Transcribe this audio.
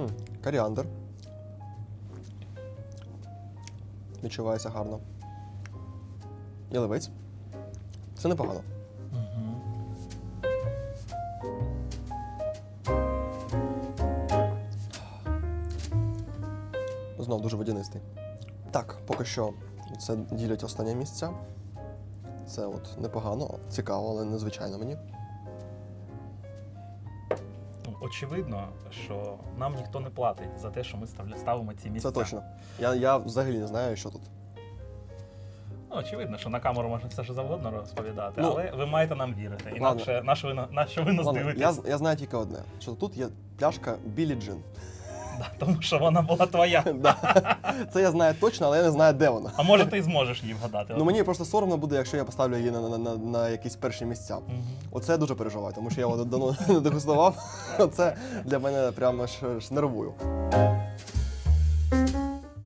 Хм, коріандр. Відчувається гарно. Ялівець. Це непогано. Знов дуже водянистий. Так, поки що це ділять останнє місця. Це от непогано, цікаво, але незвичайно мені. Ну, Очевидно, що нам ніхто не платить за те, що ми ставимо ці місця. Це точно. Я, я взагалі не знаю, що тут. Ну, очевидно, що на камеру можна все що завгодно розповідати, Ну, але ви маєте нам вірити. Інакше на що ви, на- що ви нас дивитесь? я, я знаю тільки одне: що тут є пляшка Білі Джин. Да, тому що вона була твоя. Да. Це я знаю точно, але я не знаю, де вона. А може ти зможеш її вгадати? Ну мені просто соромно буде, якщо я поставлю її на, на, на, на якісь перші місця. Мгм. Оце я дуже переживаю, тому що я його давно не дегустував. Це для мене прямо ж, ж нервую.